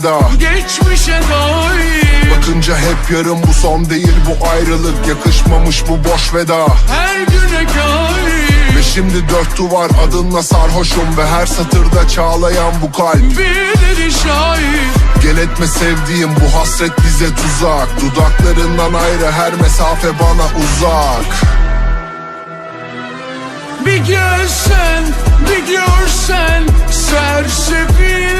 seda Geçmişe dair. Bakınca hep yarım bu son değil bu ayrılık. Yakışmamış bu boş veda. Her güne kair Ve şimdi dört duvar adınla sarhoşum Ve her satırda çağlayan bu kalp. Birileri şair. Gel etme sevdiğim bu hasret bize tuzak. Dudaklarından ayrı her mesafe bana uzak. Bir görsen, bir görsen Sersefil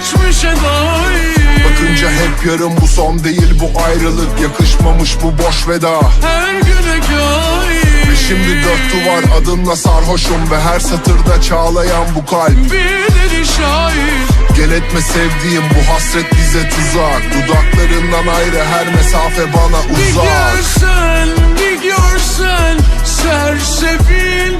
Geçmişe dair. Bakınca hep yarım bu son değil bu ayrılık. Yakışmamış bu boş veda. Her güne kair. Ve şimdi dört duvar adınla sarhoşum Ve her satırda çağlayan bu kalp. Birileri şair. Gel etme sevdiğim bu hasret bize tuzak. Dudaklarından ayrı her mesafe bana Bir uzak. görsen, bir görsen Sersefil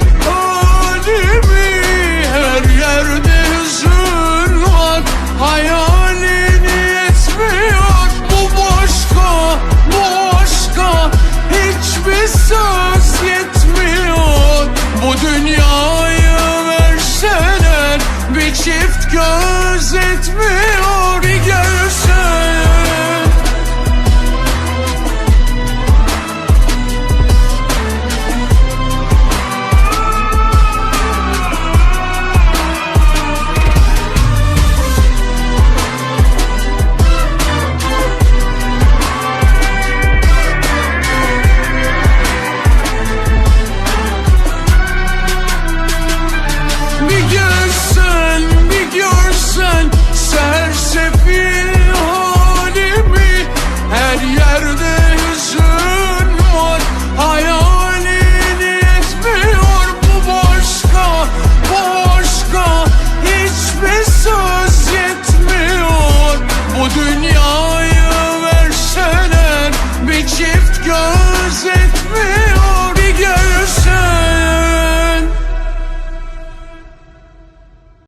you